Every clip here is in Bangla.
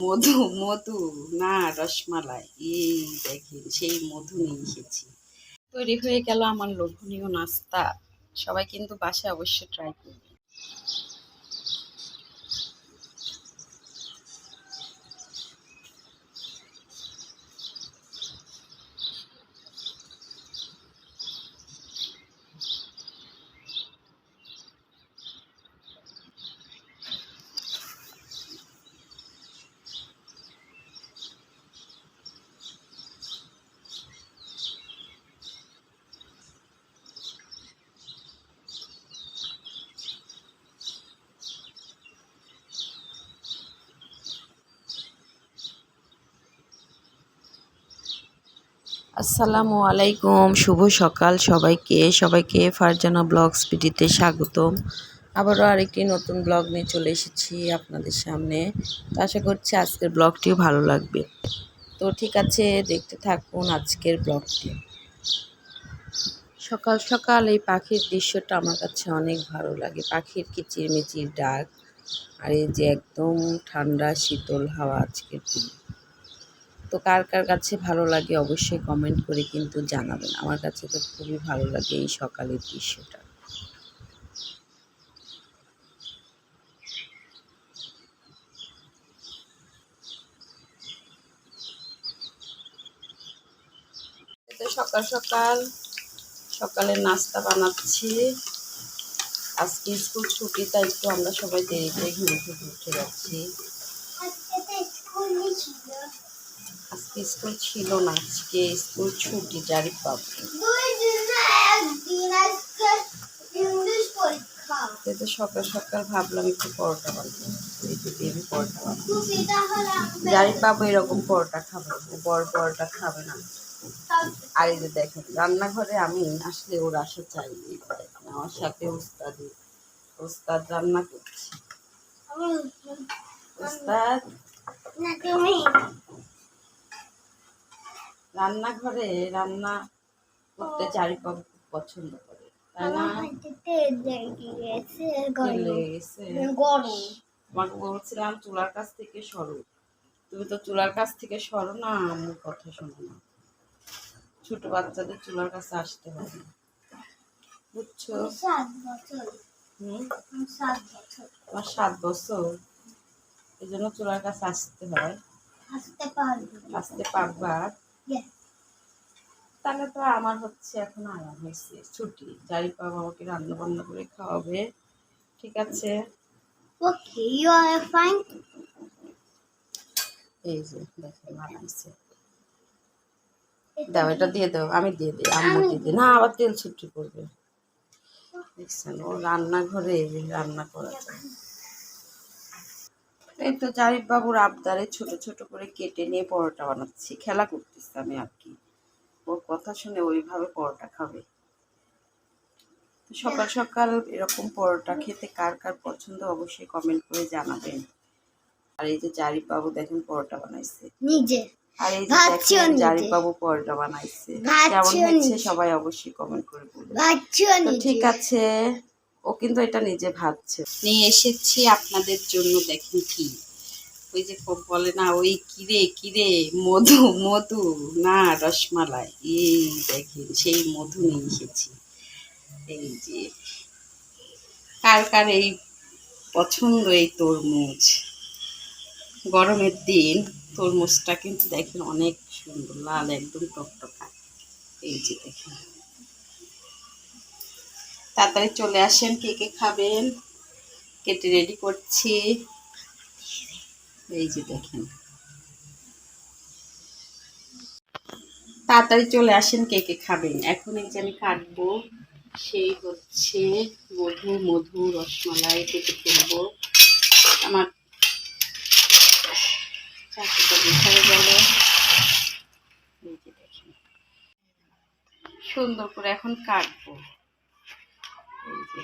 মধু মধু, না, রসমালাই, এই দেখেন, সেই মধু নিয়ে এসেছি। তৈরি হয়ে গেল আমার লোভনীয় নাস্তা। সবাই কিন্তু বাসায় অবশ্যই ট্রাই করবে আসসালামু আলাইকুম, শুভ সকাল সবাইকে। সবাইকে ফারজানা ব্লগস পিডিতে স্বাগতম। আবারও আরেকটি নতুন ব্লগ নিয়ে চলে এসেছি আপনাদের সামনে। তো আশা করছি আজকের ব্লগটিও ভালো লাগবে। তো ঠিক আছে, দেখতে থাকুন আজকের ব্লগটি। সকাল সকাল এই পাখির দৃশ্যটা আমার কাছে অনেক ভালো লাগে। পাখির কিচিরমিচির ডাক আর এই যে একদম ঠান্ডা, শীতল হাওয়া আজকের দিন। তো কার কার কাছে ভালো লাগে অবশ্যই কমেন্ট করে কিন্তু জানাবেন। আমার কাছে তো খুবই ভালো লাগে এই সকালের দৃশ্যটা। সকাল সকাল সকালে নাস্তা বানাচ্ছি। আজকে স্কুল ছুটি, তাই একটু আমরা সবাই দেরিতে ঘুম থেকে উঠে যাচ্ছি। আজকে স্কুল ছিল না আজকে স্কুল ছুটি জারি পাব তো সকাল সকাল ভাবলাম একটু পরোটা বানাবো। বেবি পরোটা বানাবো। জারি পাবো এরকম পরোটা খাব বড় পরোটা খাবে না। আর এই যে দেখেন রান্নাঘরে আমি আসলে ওর আসা চাই আমার সাথে ওস্তাদি ওস্তাদ রান্না করছে। ওস্তাদ? রান্নাঘরে রান্না করতে চারি পছন্দ করে তোমাকে বলছিলাম চুলার কাছ থেকে সরো। তুমি তো চুলার কাছ থেকে সরো না আমার কথা শোনো না। ছোট বাচ্চাদের চুলার কাছে আসতে হবে। না বুঝছ হুম? আমার সাত বছর। এই জন্য চুলার কাছে আসতে হয়। আসতে পারবা। তাহলে তো আমার হচ্ছে এখন আরাম হয়েছে। ছুটি যাই পাবো আমাকে রান্না বান্না করে খাওয়াবে। ঠিক আছে? Okay, you are fine. এই যে দেখেন বানাইছে দাও এটা দিয়ে দাও আমি দিয়ে দিই আম্মু দিয়ে দিই। না আবার তেল ছুটি করবে দেখছেন ও রান্নাঘরে রান্না করা যায় এই তো জারিফ বাবুর আবদারে ছোট ছোট করে কেটে নিয়ে পরোটা বানাচ্ছি। খেলা করতেছি আমি আর কি। ওর কথা শুনে ওইভাবে পরোটা খাবে। সকাল সকাল এরকম পরোটা খেতে কার কার পছন্দ অবশ্যই কমেন্ট করে জানাবেন। আর এই যে জারিফ বাবু দেখেন পরোটা বানাইছে। নিজে। আর এই যে দেখেন জারিফ বাবু পরোটা বানাইছে। কেমন হচ্ছে সবাই অবশ্যই কমেন্ট করে বলবেন ঠিক আছে। ও কিন্তু এটা নিজে ভাবছে। নিয়ে এসেছি আপনাদের জন্য দেখেন কি। ওই যে বলে না, ওই কিরে কিরে, মধু মধু, না, রসমালাই। এই দেখেন, সেই মধু নিয়ে এসেছি। এই যে, কার কার এই পছন্দ এই তরমুজ? গরমের দিন তরমুজটা কিন্তু দেখেন অনেক সুন্দর, লাল একদম টকটকা। এই যে দেখেন। তাড়াতাড়ি চলে আসেন, কে কে খাবেন? কেটে রেডি করছি। এই যে দেখেন। তাড়াতাড়ি চলে আসেন, কে কে খাবেন? এখন এই যে আমি কাটবো, সেই হচ্ছে মধু মধু, রসমালাই কেটে ফেলব। আমার চাকরিটা সুন্দর করে এখন কাটবো। কার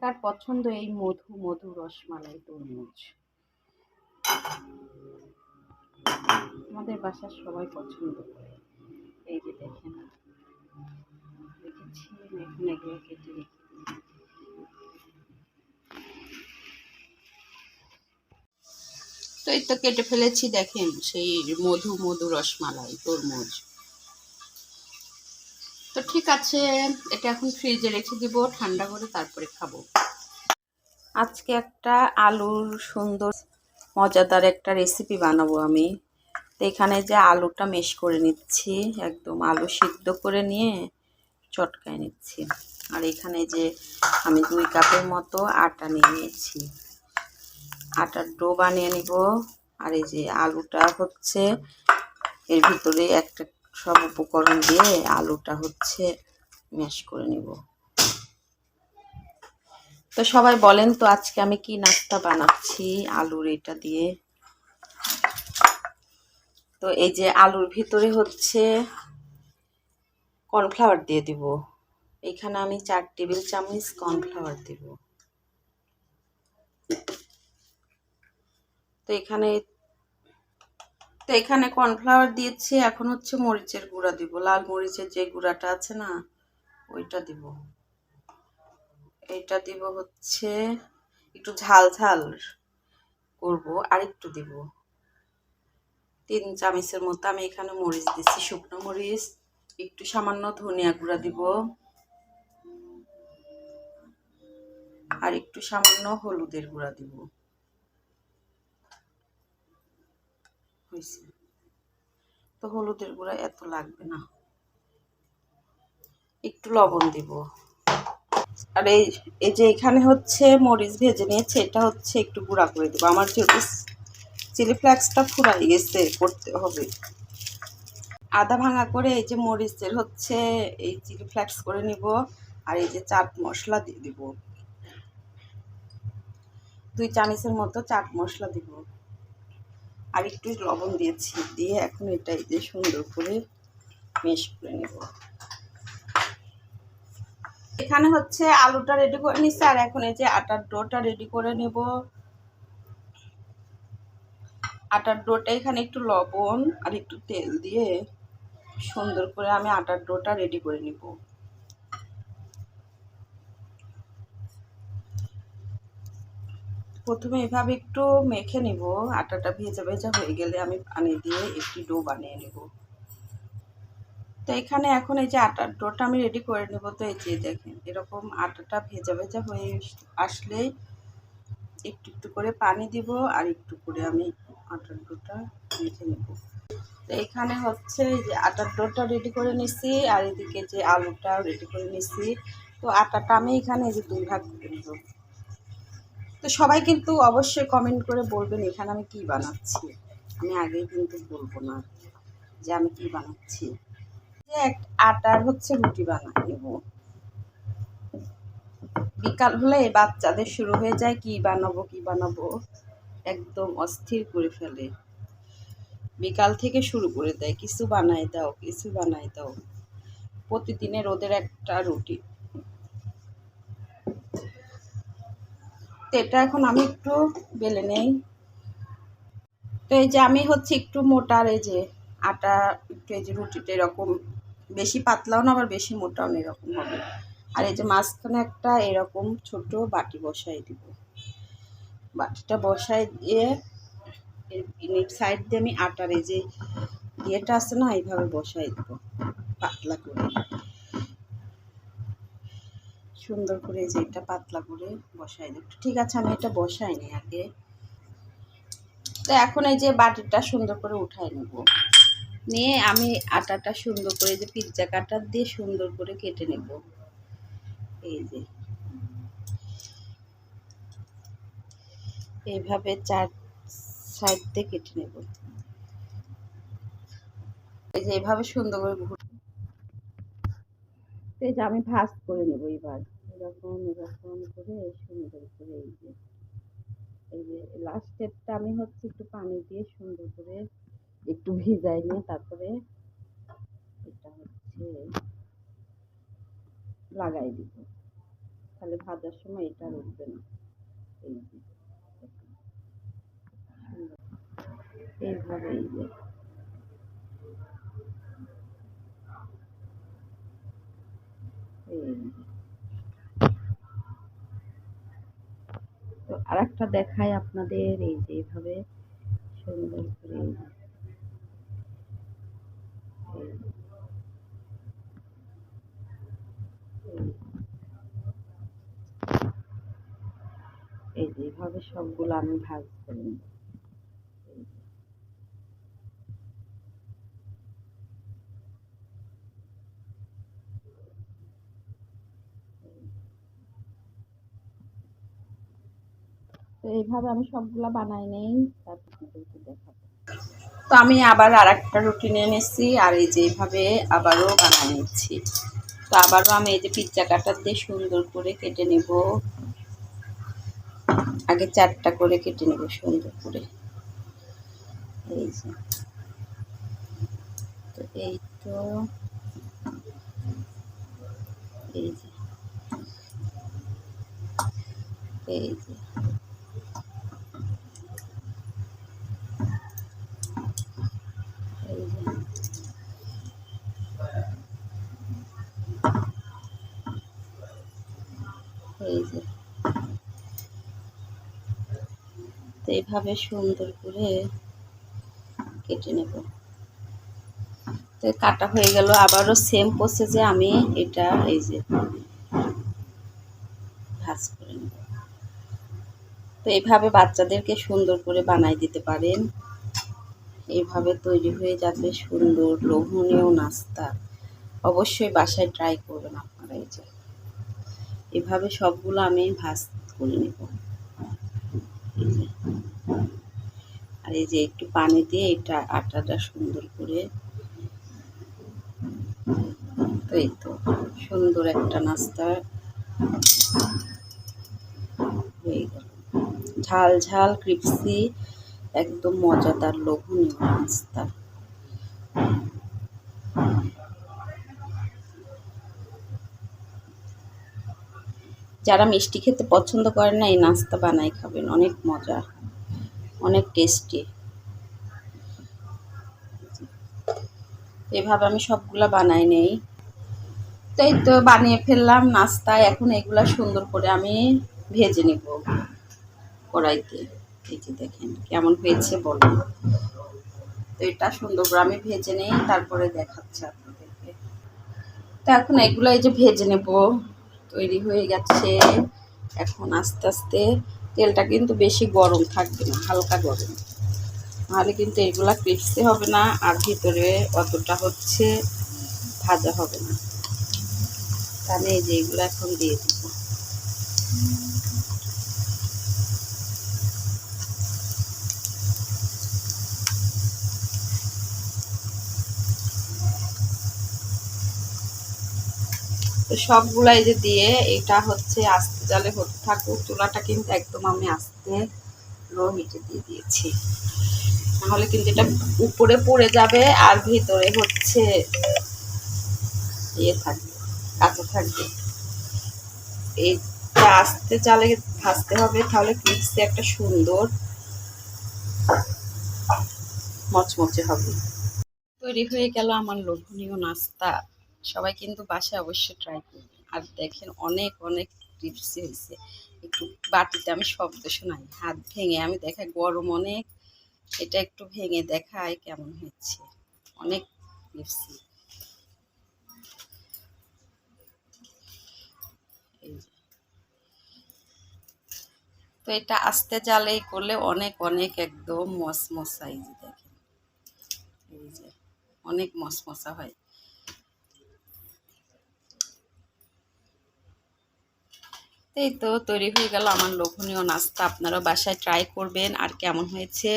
কার পছন্দ এই মধু মধু রসমালাই, তরমুজ? আমাদের বাসার সবাই পছন্দ করে। এই যে দেখেন, দেখেছি, এখন এগুলো কেটে রেখে এই তো কেটে ফেলেছি, দেখেন সেই মধু মধু রসমালাই, তরমুজ। তো ঠিক আছে, এটা এখন ফ্রিজে রেখে দিব, ঠান্ডা করে তারপরে খাব। আজকে একটা আলুর সুন্দর, মজাদার একটা রেসিপি বানাবো আমি। তো এখানে যে আলুটা মেশ করে নিচ্ছি, একদম আলু সিদ্ধ করে নিয়ে চটকায় নিচ্ছি। আর এখানে যে আমি দুই কাপের মতো আটা নিয়ে নিয়েছি। আটার ডো বানিয়ে নিব। আর এই যে আলুটা হচ্ছে, এর ভিতরে একটা সব উপকরণ দিয়ে আলুটা হচ্ছে ম্যাশ করে নিব। তো সবাই বলেন তো আজকে আমি কি নাস্তা বানাচ্ছি আলুর এটা দিয়ে। তো এই যে আলুর ভিতরে হচ্ছে কর্নফ্লাওয়ার দিয়ে দিব। এখানে আমি চার টেবিল চামচ কর্নফ্লাওয়ার দিব। তো এখানে তো এখানে কর্নফ্লাওয়ার দিয়েছি, এখন হচ্ছে মরিচের গুঁড়া দিব। লাল মরিচের যে গুঁড়াটা আছে না, ওইটা দিব। এটা দিব হচ্ছে, একটু ঝাল ঝাল করব আর একটু দিব। তিন চামচের মতো আমি এখানে মরিচ দিচ্ছি শুকনো মরিচ, একটু সামান্য ধনিয়া গুঁড়া দিব। আর একটু সামান্য হলুদের গুঁড়া দিব। হয়েছে। তো হলুদের গুঁড়া এত লাগবে না। একটু লবণ দিব। আর এই এই যে এখানে হচ্ছে মরিচ ভেজে নিয়েছে, এটা হচ্ছে একটু গুঁড়া করে দেবো। আমার যেহেতু চিলি ফ্লেক্সটা ফুরাই গেছে, করতে হবে। আদা ভাঙা করে এই যে মরিচের হচ্ছে এই চিলি ফ্লেক্স করে নিব আর এই যে চাট মশলা দিয়ে দিব। দুই চামচের মতো চাট মশলা দিব। আর একটু লবণ দিয়েছি, দিয়ে এখন এটা এই যে সুন্দর করে মেশ করে নেব। এখানে হচ্ছে আলুটা রেডি করে নিচ্ছে আর এখন এই যে আটার ডোটা রেডি করে নেব। আটার ডোটা এখানে একটু লবণ আর একটু তেল দিয়ে সুন্দর করে আমি আটার ডোটা রেডি করে নিব। প্রথমে এভাবে একটু মেখে নিব, আটাটা ভেজা ভেজা হয়ে গেলে আমি পানি দিয়ে একটি ডো বানিয়ে নেব। তো এখানে এখন এই যে আটার ডোটা আমি রেডি করে নেব, তো এই যে দেখেন, এরকম আটাটা ভেজা ভেজা হয়ে আসলেই একটু একটু করে পানি দিব আর একটু করে আমি আটার ডোটা মেখে নেব। তো এখানে হচ্ছে এই যে আটার ডোটা রেডি করে নিছি আর এদিকে যে আলুটা রেডি করে নিছি। তো আটাটা আমি এখানে এই যে দুই ভাগ করে নেব। তো সবাই কিন্তু অবশ্যই কমেন্ট করে বলবেন, এখানে আমি কি বানাচ্ছি? আমি আগেই কিন্তু বলব না যে আমি কি বানাচ্ছি। এক আটার হচ্ছে রুটি বানাই নেব। বিকাল হলে বাচ্চাদের শুরু হয়ে যায় কি বানাবো কি বানাবো। একদম অস্থির করে ফেলে। বিকাল থেকে শুরু করে দেয়, কিছু বানাই দাও, কিছু বানাই দাও। প্রতিদিনের ওদের একটা রুটি তো এটা এখন আমি একটু বেলে নেই। তো এই যে আমি হচ্ছে একটু মোটার এই যে আটা, একটু এই যে রুটিটা এরকম বেশি পাতলাও না, আবার বেশি মোটাও না এরকম হবে। আর এই যে মাঝখানে একটা এরকম ছোট বাটি বসাই দিব। বাটিটা বসাই দিয়ে সাইড দিয়ে আমি আটার এই যে ইয়েটা আছে না, এইভাবে বসাই দেব, পাতলা করে। সুন্দর করে যে এটা পাতলা করে বসাই দেব। ঠিক আছে, আমি এটা বসাই নি আগে। তো এখন এই যে বাটিটা সুন্দর করে উঠাই নেব। নিয়ে আমি আটাটা সুন্দর করে যে পিৎজা কাটার দিয়ে সুন্দর করে কেটে নেব। এই যে। এইভাবে চার সাইড দিয়ে কেটে নেব। এই যে এইভাবে সুন্দর করে ঘুরে আমি ভাজ করে নেব এবার এরকম এরকম করে সুন্দর করে এই যে এই যে লাস্টেরটা আমি হচ্ছে একটু পানি দিয়ে সুন্দর করে একটু ভিজাই নিয়ে তারপরে এটা হচ্ছে লাগাই দিব। তাহলে ভাজার সময় এটা উঠবে না। এই যে, এইভাবে এই যে। এই যে একটা দেখাই আপনাদের, এই যে এইভাবে সুন্দর করে এই যে। এই যে। এই যে। এই যে এইভাবে সবগুলো আমি ভাজ করে নেব তো এইভাবে আমি সবগুলা বানাই নেই তো আমি আবার আর একটা রুটি নিয়ে নিচ্ছি আর এই যে এইভাবে আবারও বানাই নিচ্ছি। তো আবারও আমি এই যে পিৎজা কাটার দিয়ে সুন্দর করে কেটে নেব। আগে চারটা করে কেটে নেব সুন্দর করে। এই যে। তো এই তো। এই যে। এই যে। এইভাবে সুন্দর করে কেটে নেব। তো কাটা হয়ে গেল। আবারও সেম প্রসেসে আমি এটা এই যে ভাজ করে নেব। তো এইভাবে বাচ্চাদেরকে সুন্দর করে বানাই দিতে পারেন। এইভাবে তৈরি হয়ে যাবে সুন্দর লোভনীয় নাস্তা। অবশ্যই বাসায় ট্রাই করবেন আপনারা এই যে। এভাবে সবগুলো আমি ভাজ করে নেব। এই যে। আর এই যে একটু পানি দিয়ে এটা আটাটা সুন্দর করে এই তো, সুন্দর একটা নাস্তা। ঝাল ঝাল, ক্রিপসি, একদম মজাদার, লোভনীয় নাস্তা। যারা মিষ্টি খেতে পছন্দ করেন না, এই নাস্তা বানাই খাবেন, অনেক মজা। অনেক টেস্টি এভাবে আমি সবগুলা বানাই নেই। তো এই তো বানিয়ে ফেললাম নাস্তায়, এখন এগুলা সুন্দর করে আমি ভেজে নেব কড়াইতে। এই যে দেখেন কেমন হয়েছে বলুন তো এটা সুন্দর করে আমি ভেজে নেই, তারপরে দেখাচ্ছে আপনাদেরকে। তো এখন এগুলো এই যে ভেজে নেব, তৈরি হয়ে গেছে। এখন আস্তে আস্তে তেলটা কিন্তু বেশি গরম থাকবে না, হালকা গরম। নাহলে কিন্তু এগুলা ক্রিপসি হবে না, আর ভিতরে অতটা হচ্ছে ভাজা হবে না। তাহলে এই যে এগুলো এখন দিয়ে দিব। তো সবগুলা যে দিয়ে এটা হচ্ছে আস্তে জালে হতে থাকুক চুলাটা কিন্তু একদম আমি আস্তে লো হিটে দিয়ে দিয়েছি। নাহলে কিন্তু এটা উপরে পড়ে যাবে আর ভিতরে হচ্ছে ইয়ে থাকবে, কাঁচা থাকবে। এইটা আস্তে জালে ভাজতে হবে, তাহলে ক্রিপসি একটা সুন্দর মচমচে হবে। তৈরি হয়ে গেল আমার লোভনীয় নাস্তা। সবাই কিন্তু বাসায় অবশ্যই ট্রাই করবে আর দেখেন অনেক অনেক টিপসি হয়েছে একটু বাটিতে আমি শব্দ শোনাই, হাত ভেঙে, আমি দেখাই গরম অনেক, এটা একটু ভেঙে দেখায় কেমন হচ্ছে অনেক টিপসি তো এটা আস্তে জালেই করলে অনেক অনেক একদম মসমসা এই যে দেখেন। এই যে, অনেক মসমসা হয়। এই তো তৈরি হয়ে গেল আমার লোভনীয় নাস্তা। আপনারা বাসায় ট্রাই করবেন আর কেমন হয়েছে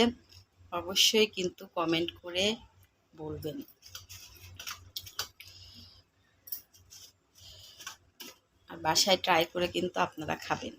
অবশ্যই কিন্তু কমেন্ট করে বলবেন। আর বাসায় ট্রাই করে কিন্তু আপনারা খাবেন।